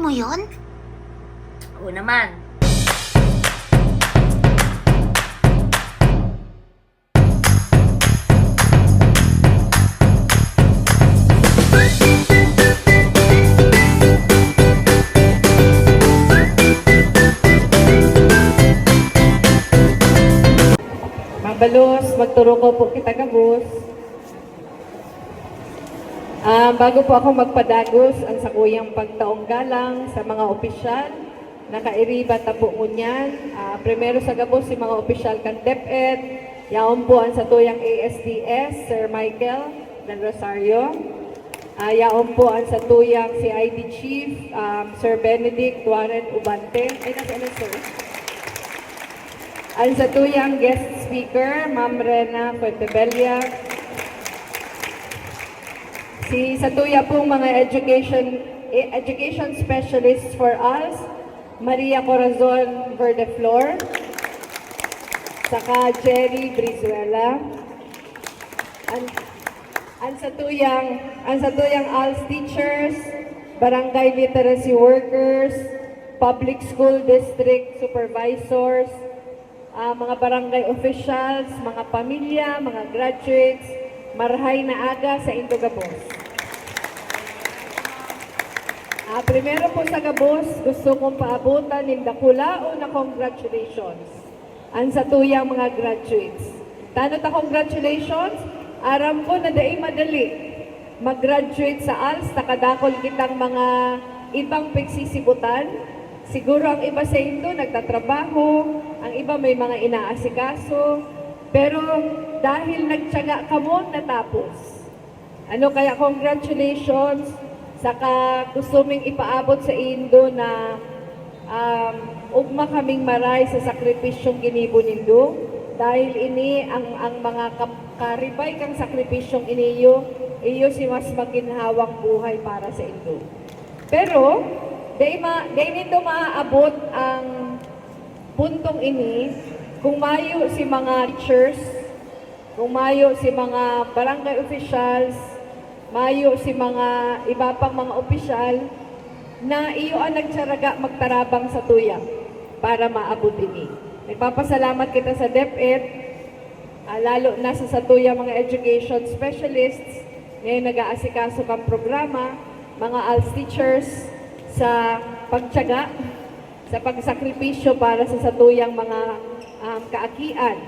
mo yon? Oo naman. Mabalos, magturo ko po kita kabus. Ah, bago po ako magpadagos ang sakuyang pagtaong galang sa mga opisyal, nakairiba ta po ngunyan. Ah, primero sa gabos si mga opisyal kan DepEd, yaon po ang satuyang ASDS, Sir Michael Del Rosario. Ah, yaon po ang satuyang CID Chief, um, Sir Benedict Warren Ubante. Ay, nasa ano, sir? Ang satuyang guest speaker, Ma'am Rena Fuentebella. Si Satuya pong mga education eh, education specialists for us, Maria Corazon Verdeflor, saka Jerry Brizuela. Ang, ang satuyang ang satuyang ALS teachers, barangay literacy workers, public school district supervisors, ah, mga barangay officials, mga pamilya, mga graduates, marhay na aga sa Indogabos. Ah, primero po sa Gabos, gusto kong paabutan ng dakula na congratulations ang sa tuyang mga graduates. Tano ta congratulations, aram ko na daig madali mag-graduate sa ALS, nakadakol kitang mga ibang pagsisibutan. Siguro ang iba sa indo nagtatrabaho, ang iba may mga inaasikaso, pero dahil nagtyaga ka mo, natapos. Ano kaya congratulations, saka gusto ming ipaabot sa indo na um, ugma kaming maray sa sakripisyong ginibo nindo dahil ini ang ang mga karibay kang sakripisyong iniyo iyo si mas maginhawang buhay para sa indo. Pero day ma day nindo maaabot ang puntong ini kung mayo si mga teachers, kung mayo si mga barangay officials, mayo si mga iba pang mga opisyal na iyo ang nagtsaraga magtarabang sa tuyang para maabot ini. Nagpapasalamat kita sa DepEd, ah, lalo na sa Satuya mga education specialists, ngayon nag-aasikaso kang programa, mga ALS teachers sa pagtyaga, sa pagsakripisyo para sa satuyang mga um, kaakian.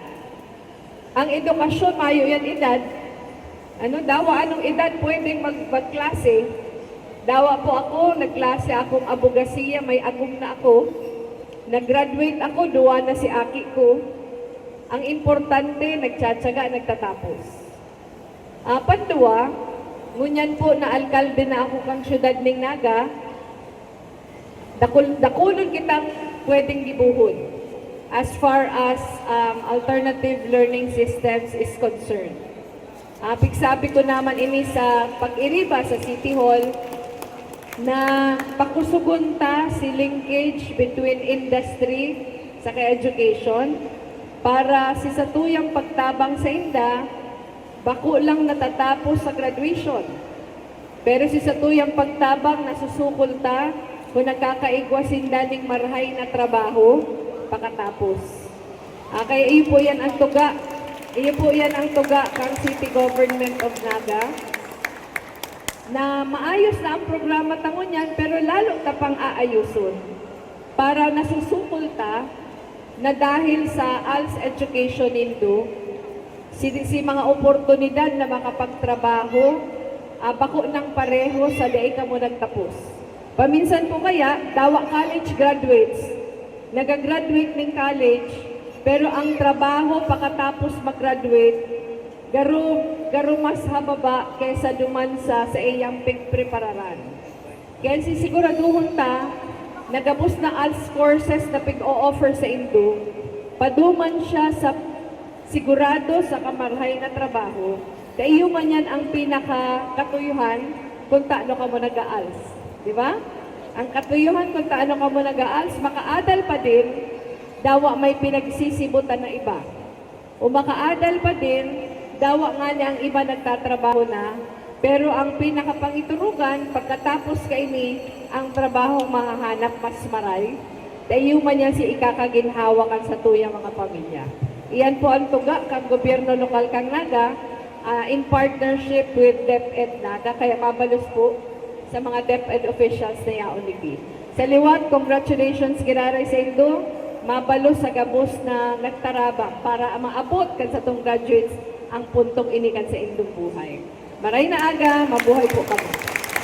Ang edukasyon, mayo yan edad, ano, dawa anong edad pwedeng mag magklase? Dawa po ako, nagklase akong abogasiya, may agum na ako. Nag-graduate ako, duwa na si aki ko. Ang importante, nagtsatsaga, nagtatapos. Apat duwa, ngunyan po na alkalde na ako kang syudad ning Naga, dakul, dakulon kitang pwedeng gibuhon as far as um, alternative learning systems is concerned. Uh, sabi ko naman ini sa pag-iriba sa City Hall na pakusugon ta si linkage between industry sa education para si satuyang pagtabang sa inda bako lang natatapos sa graduation. Pero si satuyang pagtabang nasusukol ta kung nagkakaigwa sindaling marhay na trabaho pakatapos. Ah, kaya iyo po yan ang tuga iyo po yan ang tuga kang City Government of Naga. Na maayos na ang programa tangon yan pero lalo ta pang aayuson para nasusukol ta na dahil sa ALS education nindo si, si mga oportunidad na makapagtrabaho ah, bako ng pareho sa day ka mo nagtapos. Paminsan po kaya, dawa college graduates, nagagraduate ng college, pero ang trabaho pagkatapos mag-graduate, garo, garo mas hababa kaysa duman sa iyang pagprepararan. Kaya sisiguraduhon ta, nagabos na ALS courses na pig-o-offer sa Indo, paduman siya sa sigurado sa kamarhay na trabaho, kaiyo man yan ang pinaka-katuyuhan kung taano ka mo nag-ALS. Di ba? Ang katuyuhan kung taano ka mo nag-ALS, makaadal pa din, dawa may pinagsisibutan na iba. O makaadal pa din, dawa nga niya ang iba nagtatrabaho na Pero ang pinakapangiturugan, pagkatapos kaini, ang trabaho mahahanap mas maray, tayo man yan si ikakaginhawa kan sa tuyang mga pamilya. Iyan po ang tuga kang gobyerno lokal kang Naga ah, in partnership with DepEd Naga. Kaya mabalos po sa mga DepEd officials na yaon ni Sa liwat, congratulations giraray sa Indo. Mabalos sa gabos na nagtarabang para maabot kan sa tong graduates ang puntong inikan sa Indong buhay. Maray na aga, mabuhay po kami.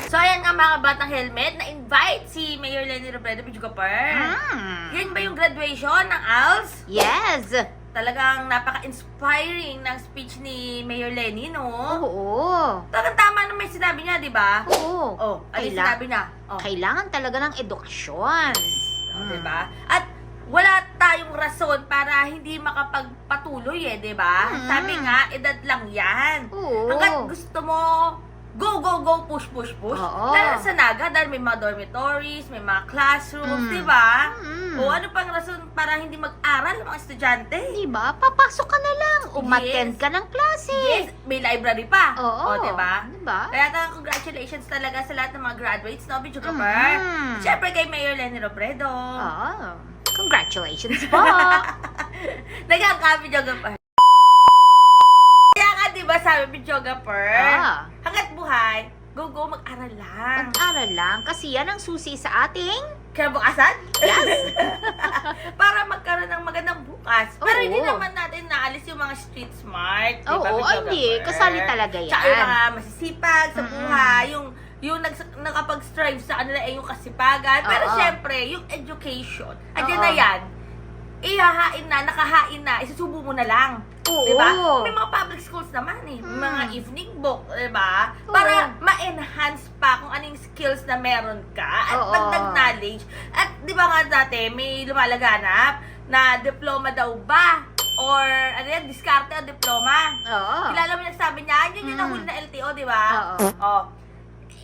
So, ayan nga mga batang helmet, na-invite si Mayor Lenny Robredo Pichugapur. Mm. Yan ba yung graduation ng ALS? Yes. Talagang napaka-inspiring ng speech ni Mayor Lenny, no? Oo. Talagang tama na may sinabi niya, di ba? Oo. Oh, ano yung Kaila- sinabi niya? Oh, Kailangan talaga ng edukasyon. oh, di ba? At wala tayong rason para hindi makapagpatuloy eh, di ba? Mm. Sabi nga, edad lang yan. Oo. Hanggat gusto mo, go, go, go, push, push, push. Oo. Lalo sa Naga, dahil may mga dormitories, may mga classrooms, Mm. di ba? Mm. O ano pang rason para hindi mag-aral mga estudyante? Diba? Papasok ka na lang. Umattend Yes. ka ng klase. Yes, may library pa. Oo. O, di ba? Diba? Kaya talagang congratulations talaga sa lahat ng mga graduates, no, Bicho Kapar? Mhm. Siyempre kay Mayor Lenny Robredo. Oo. Congratulations po. Nagkakabi Jogapar. Kaya nga, di ba, sabi ni Jogapar, ah, hanggat buhay, go, go, mag-aral lang. mag-aral lang kasi yan ang susi sa ating Kinabukasan? Yes. Para magkaroon ng magandang bukas. Pero Oo. hindi naman natin naalis yung mga street smart. di ba, Oo, hindi. Kasali talaga yan. Tsaka yung mga masisipag sa Mm-mm. buhay, yung yung nags, nakapag-strive sa kanila ay yung kasipagan. Pero Oo. syempre, yung education, andyan Oo. na yan. Ihahain na, nakahain na, isusubo mo na lang. Oo. Di ba? May mga public schools naman eh. May mga Mm. evening book, di ba? Oo. Para ma-enhance pa kung anong skills na meron ka at Oo. dagdag knowledge. At di ba nga dati, may lumalaganap na diploma daw ba? Or ano yan, diskarte o diploma? Oo. Kilala mo yung nagsabi niya, yun yung Mm. nahuli na LTO, di ba? Oo. Oh.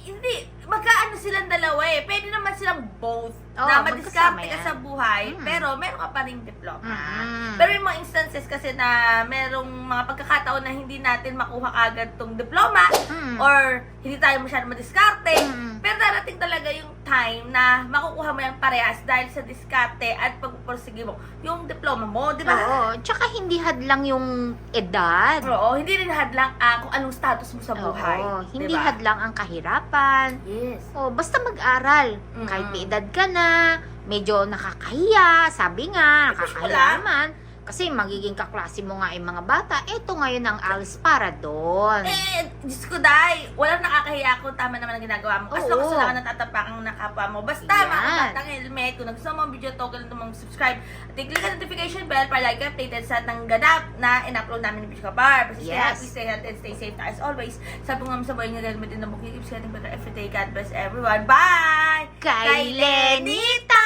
Hindi, magkaano silang dalawa eh. Pwede naman silang both Oo, na magkasama madiskarte ka yan. sa buhay, Mm. pero meron ka pa rin diploma. Mm. Pero yung mga instances kasi na merong mga pagkakataon na hindi natin makuha agad tong diploma Mm. or hindi tayo masyado madiskarte, Mm. pero darating talaga yung time na makukuha mo yung parehas dahil sa diskarte at pagpupursige mo yung diploma mo, di ba? Oo. Tsaka hindi hadlang yung edad. Oo, hindi rin hadlang ah, kung anong status mo sa buhay. Oo. Hindi diba? hadlang ang kahirapan. Yes. Oh, basta mag-aral. Mm-mm. Kahit may edad ka na, medyo nakakahiya, sabi nga, nakakahiya naman. Kasi magiging kaklase mo nga yung mga bata. Ito ngayon ang alis para doon. Eh, Diyos ko, Day, walang nakakahiya kung tama naman ang ginagawa mo. Kasi Oo. kasi lang natatapakang nakapa mo. Basta, Yan. mga batang helmet, kung nagustuhan mo ang video to, kailan mong subscribe. At i-click ang notification bell para like updated sa nang ganap na in-upload namin ng Bitch Kapar. Basta stay Yes. happy, stay healthy, and stay safe as always. Sabi nga sa buhay niya, helmet din na bukid. Keep getting better every day. God bless everyone. Bye! Kay Lenita!